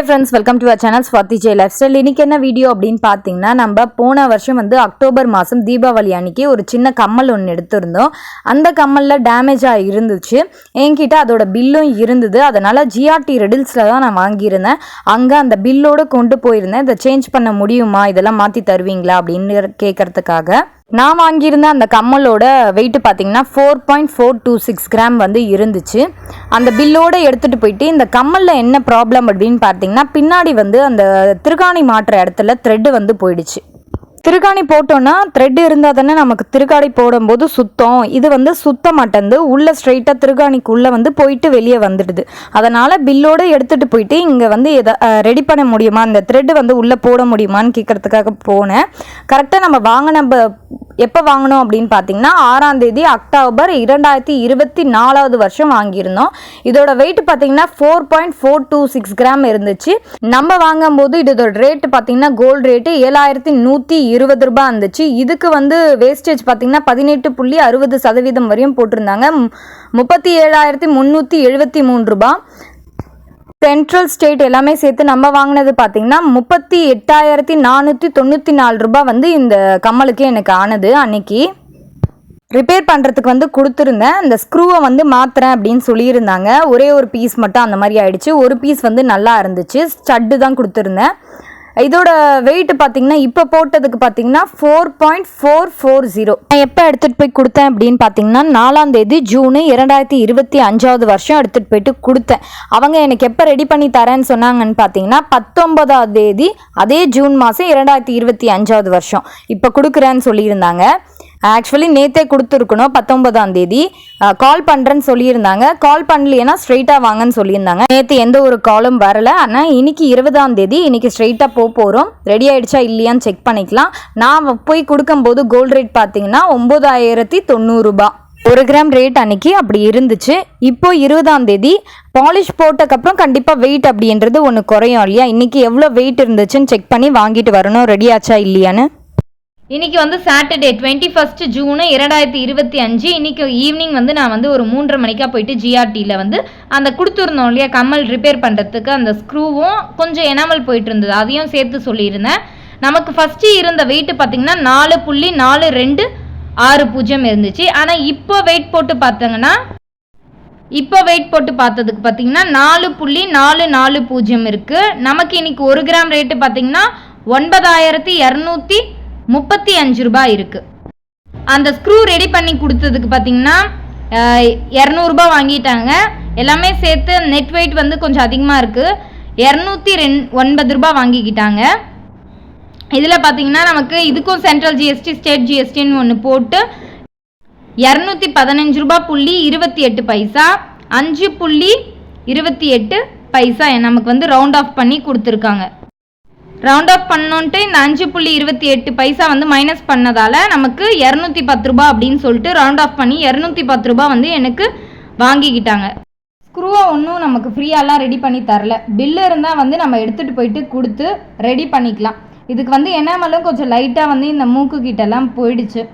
Hey friends welcome to our channel Swathi J lifestyle இன்றைக்கி என்ன video அப்படின்னு பார்த்தீங்கன்னா நம்ம போன வருஷம் வந்து அக்டோபர் மாதம் தீபாவளி அன்னைக்கு ஒரு சின்ன கம்மல் ஒன்று எடுத்திருந்தோம். அந்த கம்மலில் டேமேஜாக இருந்துச்சு. என்கிட்ட அதோட பில்லும் இருந்தது. அதனால் ஜிஆர்டி ரெடில்ஸில் தான் நான் வாங்கியிருந்தேன். அங்கே அந்த பில்லோடு கொண்டு போயிருந்தேன். இதை சேஞ்ச் பண்ண முடியுமா? இதெல்லாம் மாற்றி தருவீங்களா? அப்படின்னு கேட்கறதுக்காக நான் வாங்கியிருந்த அந்த கம்மலோட வெயிட்டு பார்த்தீங்கன்னா four point four two six gram வந்து இருந்துச்சு. அந்த பில்லோட எடுத்துகிட்டு போயிட்டு இந்த கம்மலில் என்ன ப்ராப்ளம் அப்படின்னு பார்த்தீங்கன்னா பின்னாடி வந்து அந்த திருகாணி மாட்டுற இடத்துல த்ரெட்டு வந்து போயிடுச்சு. திருகாணி போட்டோன்னா த்ரெட் இருந்தால் தானே நமக்கு திருகாணி போடும்போது சுத்தம். இது வந்து சுத்த மாட்டேந்து உள்ளே ஸ்ட்ரைட்டாக திருகாணிக்குள்ளே வந்து போயிட்டு வெளியே வந்துடுது. அதனால் பில்லோடு எடுத்துகிட்டு போயிட்டு இங்கே வந்து எதை ரெடி பண்ண முடியுமா? அந்த த்ரெட்டு வந்து உள்ளே போட முடியுமான்னு கேட்குறதுக்காக போனேன். கரெக்டாக நம்ம வாங்கின ப- எப்போ வாங்கினோம் அப்படின்னு பார்த்தீங்கன்னா ஆறாம் தேதி அக்டோபர் இரண்டாயிரத்தி இருபத்தி நாலாவது வருஷம் வாங்கியிருந்தோம். இதோட வெயிட் பார்த்தீங்கன்னா four point four two six gram இருந்துச்சு. நம்ம வாங்கும்போது இதோட ரேட்டு பார்த்தீங்கன்னா கோல்டு ரேட்டு ஏழாயிரத்தி நூற்றி இருபது ரூபாய் இருந்துச்சு. இதுக்கு வந்து வேஸ்டேஜ் பார்த்தீங்கன்னா பதினெட்டு புள்ளி அறுபது சதவீதம் வரையும் போட்டிருந்தாங்க. முப்பத்தி ஏழாயிரத்தி முந்நூற்றி எழுபத்தி மூணு ரூபா சென்ட்ரல் ஸ்டேட் எல்லாமே சேர்த்து நம்ம வாங்கினது பார்த்தீங்கன்னா முப்பத்தி எட்டாயிரத்தி நானூற்றி தொண்ணூற்றி நாலு ரூபாய் வந்து இந்த கம்மலுக்கு எனக்கு ஆனது அன்னைக்கு. ரிப்பேர் பண்ணுறதுக்கு வந்து கொடுத்துருந்தேன். இந்த ஸ்க்ரூவை வந்து மாற்றுறேன் அப்படின்னு சொல்லியிருந்தாங்க. ஒரே ஒரு பீஸ் மட்டும் அந்த மாதிரி ஆயிடுச்சு. ஒரு பீஸ் வந்து நல்லா இருந்துச்சு. ஸ்டட்டு தான் கொடுத்துருந்தேன். இதோட வெயிட் பார்த்தீங்கன்னா இப்போ போட்டதுக்கு பார்த்தீங்கன்னா four point four four zero நான் எப்போ எடுத்துகிட்டு போய் கொடுத்தேன் அப்படின்னு பார்த்தீங்கன்னா நாலாம் தேதி ஜூனு இரண்டாயிரத்தி இருபத்தி அஞ்சாவது வருஷம் எடுத்துகிட்டு போயிட்டு கொடுத்தேன். அவங்க எனக்கு எப்போ ரெடி பண்ணி தரேன்னு சொன்னாங்கன்னு பார்த்தீங்கன்னா பத்தொன்பதாம் தேதி அதே ஜூன் மாதம் இரண்டாயிரத்தி இருபத்தி அஞ்சாவது வருஷம். இப்போ கொடுக்குறேன்னு சொல்லியிருந்தாங்க. ஆக்சுவலி நேத்தே கொடுத்துருக்கணும் பத்தொன்பதாம் தேதி. கால் பண்ணுறேன்னு சொல்லியிருந்தாங்க. கால் பண்ணலையேன்னா ஸ்ட்ரெயிட்டாக வாங்கன்னு சொல்லியிருந்தாங்க. நேற்று எந்த ஒரு காலும் வரல. ஆனால் இன்னைக்கு இருபதாம் தேதி இன்னைக்கு ஸ்ட்ரெயிட்டாக போக போகிறோம் ரெடி ஆகிடுச்சா இல்லையான்னு செக் பண்ணிக்கலாம். நான் போய் கொடுக்கும்போது கோல்டு ரேட் பார்த்தீங்கன்னா ஒம்பதாயிரத்தி தொண்ணூறுரூபா ஒரு கிராம் ரேட் அன்னைக்கு அப்படி இருந்துச்சு. இப்போ இருபதாம் தேதி பாலிஷ் போட்டக்கப்புறம் கண்டிப்பாக வெயிட் அப்படின்றது ஒன்று குறையும் இல்லையா? இன்னைக்கு எவ்வளோ வெயிட் இருந்துச்சுன்னு செக் பண்ணி வாங்கிட்டு வரணும். ரெடி ஆச்சா இல்லையான்னு? இன்றைக்கி வந்து சாட்டர்டே டுவெண்ட்டி ஃபஸ்ட்டு ஜூனு இரண்டாயிரத்தி இருபத்தி அஞ்சு. இன்றைக்கி ஈவினிங் வந்து நான் வந்து ஒரு மூன்றரை மணிக்கா போயிட்டு ஜிஆர்டியில் வந்து அந்த கொடுத்துருந்தோம் இல்லையா கம்மல் ரிப்பேர் பண்ணுறதுக்கு அந்த ஸ்க்ரூவும் கொஞ்சம் எனாமல் போயிட்டு இருந்தது அதையும் சேர்த்து சொல்லியிருந்தேன். நமக்கு ஃபஸ்ட்டு இருந்த வெயிட் பார்த்தீங்கன்னா நாலு புள்ளி நாலு ரெண்டு ஆறு பூஜ்ஜியம் இருந்துச்சு. ஆனால் இப்போ வெயிட் போட்டு பார்த்தங்கன்னா இப்போ வெயிட் போட்டு பார்த்ததுக்கு பார்த்தீங்கன்னா நாலு புள்ளி நாலு நாலு பூஜ்ஜியம் இருக்குது நமக்கு இன்னைக்கு ஒரு கிராம் ரேட்டு பார்த்தீங்கன்னா ஒன்பதாயிரத்தி இரநூத்தி முப்பத்தி அஞ்சு ரூபாய் இருக்குது அந்த ஸ்க்ரூ ரெடி பண்ணி கொடுத்ததுக்கு பார்த்தீங்கன்னா இரநூறுபா வாங்கிட்டாங்க. எல்லாமே சேர்த்து நெட் வெயிட் வந்து கொஞ்சம் அதிகமாக இருக்குது இரநூத்தி ரெண் ஒன்பது ரூபாய் வாங்கிக்கிட்டாங்க. இதில் பார்த்தீங்கன்னா நமக்கு இதுக்கும் சென்ட்ரல் ஜிஎஸ்டி ஸ்டேட் ஜிஎஸ்டின்னு ஒன்று போட்டு இரநூத்தி பதினஞ்சு ரூபா புள்ளி இருபத்தி எட்டு பைசா அஞ்சு புள்ளி இருபத்தி எட்டு பைசா நமக்கு வந்து ரவுண்ட் ஆஃப் பண்ணி கொடுத்துருக்காங்க. ரவுண்ட் ஆஃப் பண்ணோன்ட்டு இந்த அஞ்சு புள்ளி இருபத்தி எட்டு பைசா வந்து மைனஸ் பண்ணதால் நமக்கு இரநூத்தி பத்து ரூபா அப்படின்னு சொல்லிட்டு ரவுண்ட் ஆஃப் பண்ணி இரநூத்தி பத்து ரூபா வந்து எனக்கு வாங்கிக்கிட்டாங்க. ஸ்க்ரூவை ஒன்றும் நமக்கு ஃப்ரீயாலாம் ரெடி பண்ணி தரல. பில்லு இருந்தால் வந்து நம்ம எடுத்துகிட்டு போயிட்டு கொடுத்து ரெடி பண்ணிக்கலாம். இதுக்கு வந்து எனாமலும் கொஞ்சம் லைட்டாக வந்து இந்த மூக்கு கிட்டலாம் போயிடுச்சு.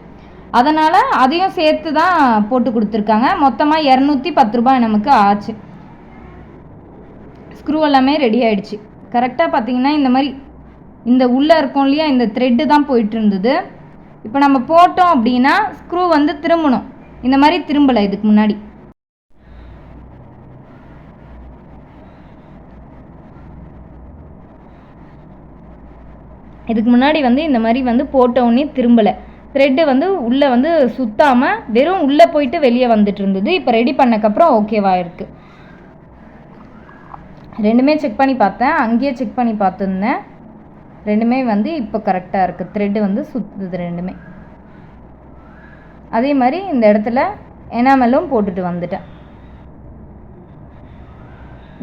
அதனால் அதையும் சேர்த்து தான் போட்டு கொடுத்துருக்காங்க. மொத்தமாக இரநூத்தி பத்து ரூபாய் நமக்கு ஆச்சு. ஸ்க்ரூ எல்லாமே ரெடி ஆகிடுச்சு கரெக்டாக பார்த்தீங்கன்னா இந்த மாதிரி இந்த உள்ளே இருக்கும் இல்லையா இந்த த்ரெட்டு தான் போயிட்டு இருந்தது இப்போ நம்ம போட்டோம் அப்படின்னா ஸ்க்ரூ வந்து திரும்பணும். இந்த மாதிரி திரும்பலை இதுக்கு முன்னாடி. இதுக்கு முன்னாடி வந்து இந்த மாதிரி வந்து போட்டோன்னே திரும்பலை. த்ரெட்டு வந்து உள்ளே வந்து சுத்தாமல் வெறும் உள்ளே போயிட்டு வெளியே வந்துட்டு இருந்தது இப்போ ரெடி பண்ணக்கப்புறம் ஓகேவாக இருக்குது ரெண்டுமே செக் பண்ணி பார்த்தேன். அங்கேயே செக் பண்ணி பார்த்துருந்தேன். ரெண்டுமே வந்து இப்போ கரெக்டாக இருக்குது த்ரெட்டு வந்து சுற்றுது ரெண்டுமே. அதே மாதிரி இந்த இடத்துல எனாமலும் போட்டுட்டு வந்துட்டேன்.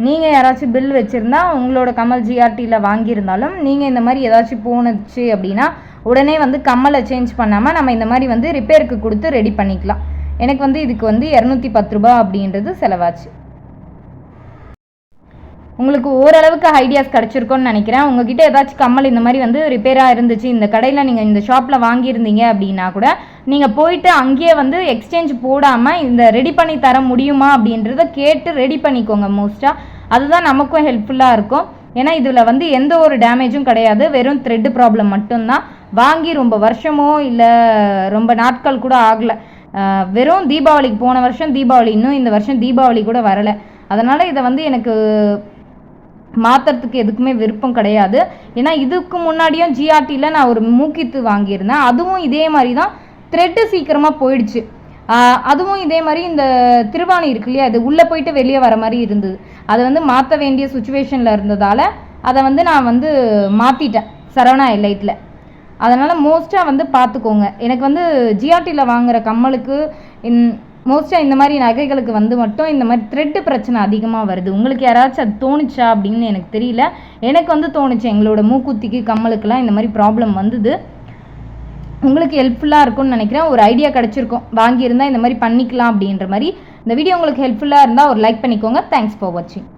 நீங்கள் யாராச்சும் பில் வச்சுருந்தா உங்களோட கமல் ஜிஆர்டியில் வாங்கியிருந்தாலும் நீங்கள் இந்த மாதிரி ஏதாச்சும் போணுச்சு அப்படின்னா உடனே வந்து கம்மலை சேஞ்ச் பண்ணாமல் நம்ம இந்த மாதிரி வந்து ரிப்பேருக்கு கொடுத்து ரெடி பண்ணிக்கலாம். எனக்கு வந்து இதுக்கு வந்து இரநூத்தி பத்து ரூபா அப்படின்றது செலவாச்சு. உங்களுக்கு ஓரளவுக்கு ஐடியாஸ் கிடச்சிருக்கோன்னு நினைக்கிறேன். உங்ககிட்ட ஏதாச்சும் கம்மல் இந்த மாதிரி வந்து ரிப்பேராக இருந்துச்சு இந்த கடையில் நீங்கள் இந்த ஷாப்பில் வாங்கியிருந்தீங்க அப்படின்னா கூட நீங்கள் போயிட்டு அங்கேயே வந்து எக்ஸ்சேஞ்ச் போடாமல் இந்த ரெடி பண்ணி தர முடியுமா அப்படின்றத கேட்டு ரெடி பண்ணிக்கோங்க மோஸ்ட்டாக அதுதான் நமக்கும் ஹெல்ப்ஃபுல்லாக இருக்கும். ஏன்னா இதில் வந்து எந்த ஒரு டேமேஜும் கிடையாது. வெறும் த்ரெட்டு ப்ராப்ளம் மட்டும்தான். வாங்கி ரொம்ப வருஷமோ இல்லை ரொம்ப நாட்கள் கூட ஆகலை. வெறும் தீபாவளிக்கு போன வருஷம் தீபாவளி இன்னும் இந்த வருஷம் தீபாவளி கூட வரலை. அதனால் இதை வந்து எனக்கு மாற்றுறதுக்கு எதுக்குமே விருப்பம் கிடையாது. ஏன்னா இதுக்கு முன்னாடியும் ஜிஆர்டியில் நான் ஒரு மூக்கித்து வாங்கியிருந்தேன். அதுவும் இதே மாதிரி தான் த்ரெட்டு சீக்கிரமாக போயிடுச்சு அதுவும் இதே மாதிரி இந்த திருவாணி இருக்கு இல்லையா? அது உள்ளே போயிட்டு வெளியே வர மாதிரி இருந்தது. அதை வந்து மாற்ற வேண்டிய சுச்சுவேஷனில் இருந்ததால் அதை வந்து நான் வந்து மாற்றிட்டேன் சரவணா எல்லைட்டில் அதனால் மோஸ்ட்டாக வந்து பார்த்துக்கோங்க. எனக்கு வந்து ஜிஆர்டியில் வாங்குற கம்மலுக்கு இன் மோஸ்ட்டாக இந்த மாதிரி நகைகளுக்கு வந்து மட்டும் இந்த மாதிரி த்ரெட்டு பிரச்சனை அதிகமாக வருது. உங்களுக்கு யாராச்சும் அது தோணுச்சா அப்படின்னு எனக்கு தெரியல. எனக்கு வந்து தோணுச்சு எங்களோட மூக்குத்திக்கு கம்மலுக்கெல்லாம் இந்த மாதிரி ப்ராப்ளம் வந்தது. உங்களுக்கு ஹெல்ப்ஃபுல்லாக இருக்கும்னு நினைக்கிறேன். ஒரு ஐடியா கிடச்சிருக்கும். வாங்கியிருந்தால் இந்த மாதிரி பண்ணிக்கலாம் அப்படின்ற மாதிரி. இந்த வீடியோ உங்களுக்கு ஹெல்ப்ஃபுல்லாக இருந்தால் ஒரு லைக் பண்ணிக்கோங்க. தேங்க்ஸ் ஃபார் வாட்சிங்